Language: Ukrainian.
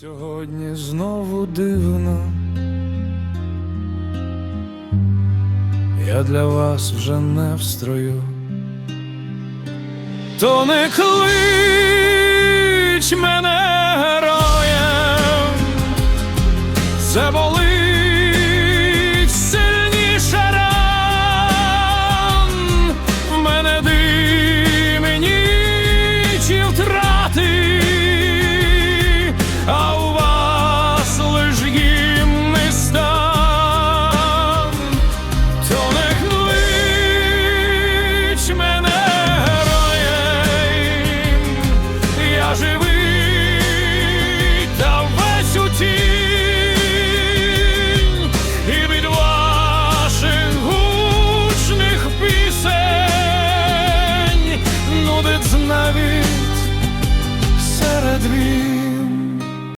Сьогодні знову дивно. Я для вас вже не встрою. То не клич мене героєм, заболить. двір.